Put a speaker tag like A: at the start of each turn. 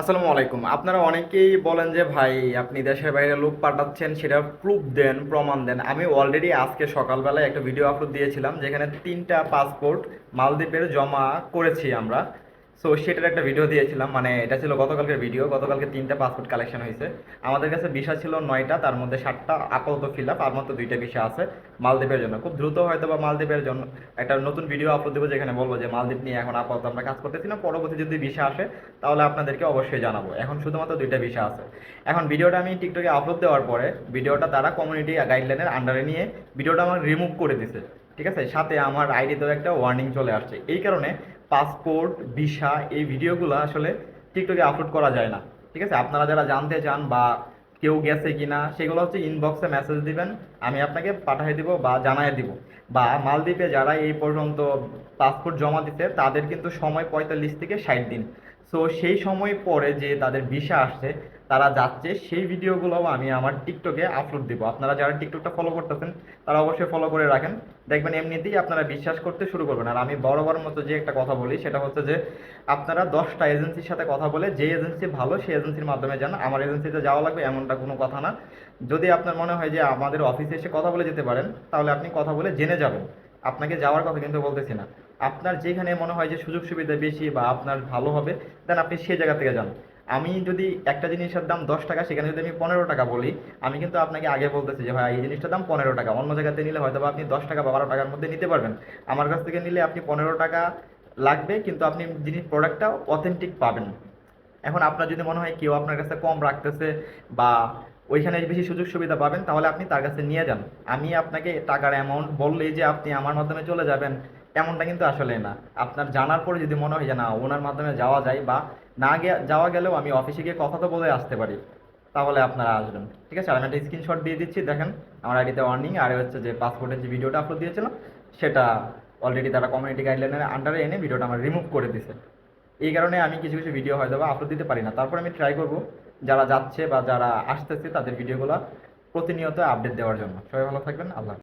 A: আসসালামু আলাইকুম। আপনারা অনেকেই বলেন যে, ভাই, আপনি দেশের বাইরে লোক পাঠাচ্ছেন, সেটা প্রুফ দেন, প্রমাণ দেন। আমি অলরেডি আজকে সকালবেলায় একটা ভিডিও আপলোড দিয়েছিলাম, যেখানে তিনটা পাসপোর্ট মালদ্বীপের জমা করেছি আমরা। সো সেটার একটা ভিডিও দিয়েছিলাম মানে এটা ছিল গতকালকের ভিডিও গতকালকে তিনটা পাসপোর্ট কালেকশন হয়েছে। আমাদের কাছে ভিসা ছিল নয়টা, তার মধ্যে সাতটা আপাতত ফিল আপ আর মাত্র দুইটা ভিসা আছে মালদ্বীপের জন্য। খুব দ্রুত হয়তো বা মালদ্বীপের জন্য একটা নতুন ভিডিও আপলোড দেবো, যেখানে বলব যে মালদ্বীপ নিয়ে এখন আপাতত আমরা কাজ করতেছি না, পরবর্তী যদি ভিসা আসে, তাহলে আপনাদেরকে অবশ্যই জানাব। এখন শুধুমাত্র দুইটা ভিসা আছে। এখন ভিডিওটা আমি টিকটকে আপলোড দেওয়ার পরে ভিডিওটা তারা কমিউনিটি গাইডলাইনের আন্ডারে নিয়ে ভিডিওটা আমার রিমুভ করে দিছে। ঠিক আছে? সাথে আমার আইডিতেও একটা ওয়ার্নিং চলে আসছে। এই কারণে পাসপোর্ট, ভিসা এই ভিডিওগুলো আসলে টিকটকে আপলোড করা যায় না। ঠিক আছে? আপনারা যারা জানতে চান বা কেউ গেছে কি না সেগুলো হচ্ছে ইনবক্সে মেসেজ দিবেন, আমি আপনাকে পাঠিয়ে দিব বা জানাই দিব। বা মালদ্বীপে যারা এই পর্যন্ত পাসপোর্ট জমা দিতে তাদের কিন্তু সময় পঁয়তাল্লিশ থেকে ষাট দিন। সো সেই সময় পরে যে তাদের ভিসা আসছে, তারা যাচ্ছে, সেই ভিডিওগুলোও আমি আমার টিকটকে আপলোড দিব। আপনারা যারা টিকটকটা ফলো করতেছেন, তারা অবশ্যই ফলো করে রাখেন। দেখবেন এমনিতেই আপনারা বিশ্বাস করতে শুরু করবেন। আর আমি বরাবর মতো যে একটা কথা বলি, সেটা হচ্ছে যে আপনারা দশটা এজেন্সির সাথে কথা বলে যে এজেন্সি ভালো, সেই এজেন্সির মাধ্যমে যান। আমার এজেন্সিতে যাওয়া লাগবে এমনটা কোনো কথা না। যদি আপনার মনে হয় যে আমাদের অফিসে এসে কথা বলে যেতে পারেন, তাহলে আপনি কথা বলে জেনে যাবেন। আপনাকে যাওয়ার কথা কিন্তু বলতেছি না। আপনার যেখানে মনে হয় যে সুযোগ সুবিধা বেশি বা আপনার ভালো হবে দেন আপনি সেই জায়গা থেকে যান। আমি যদি একটা জিনিসের দাম দশ টাকা, সেখানে যদি আমি পনেরো টাকা বলি, আমি কিন্তু আপনাকে আগে বলতেছি যে, ভাই, এই জিনিসটার দাম পনেরো টাকা। অন্য জায়গাতে নিলে হয়তো বা আপনি দশ টাকা বা বারো টাকার মধ্যে নিতে পারবেন। আমার কাছ থেকে নিলে আপনি পনেরো টাকা লাগবে, কিন্তু আপনি জিনিস প্রোডাক্টটা অথেন্টিক পাবেন। এখন আপনার যদি মনে হয় কেউ আপনার কাছে কম রাখতেছে বা ওইখানে বেশি সুযোগ সুবিধা পাবেন, তাহলে আপনি তার কাছে নিয়ে যান। আমি আপনাকে টাকার অ্যামাউন্ট বললেই যে আপনি আমার মাধ্যমে চলে যাবেন, এমনটা কিন্তু আসলে না। আপনার জানার পরে যদি মনে হয় যে না, ওনার মাধ্যমে যাওয়া যায় বা না যাওয়া গেলেও আমি অফিসে গিয়ে কথা তো বলে আসতে পারি, তাহলে আপনারা আসবেন। ঠিক আছে? আমি একটা স্ক্রিনশট দিয়ে দিচ্ছি, দেখেন, আমার আইডিতে ওয়ার্নিং আর হচ্ছে যে পাসপোর্টের যে ভিডিওটা আপলোড দিয়েছিলাম, সেটা অলরেডি তারা কমিউনিটি গাইডলাইনের আন্ডারে এনে ভিডিওটা আমার রিমুভ করে দিছে। এই কারণে আমি কিছু কিছু ভিডিও হয়তো বা আপলোড দিতে পারি না। তারপর আমি ট্রাই করব যারা যাচ্ছে বা যারা আসতেছে, তাদের ভিডিওগুলো প্রতিনিয়ত আপডেট দেওয়ার জন্য সবাই ভালো থাকবেন, আল্লাহ।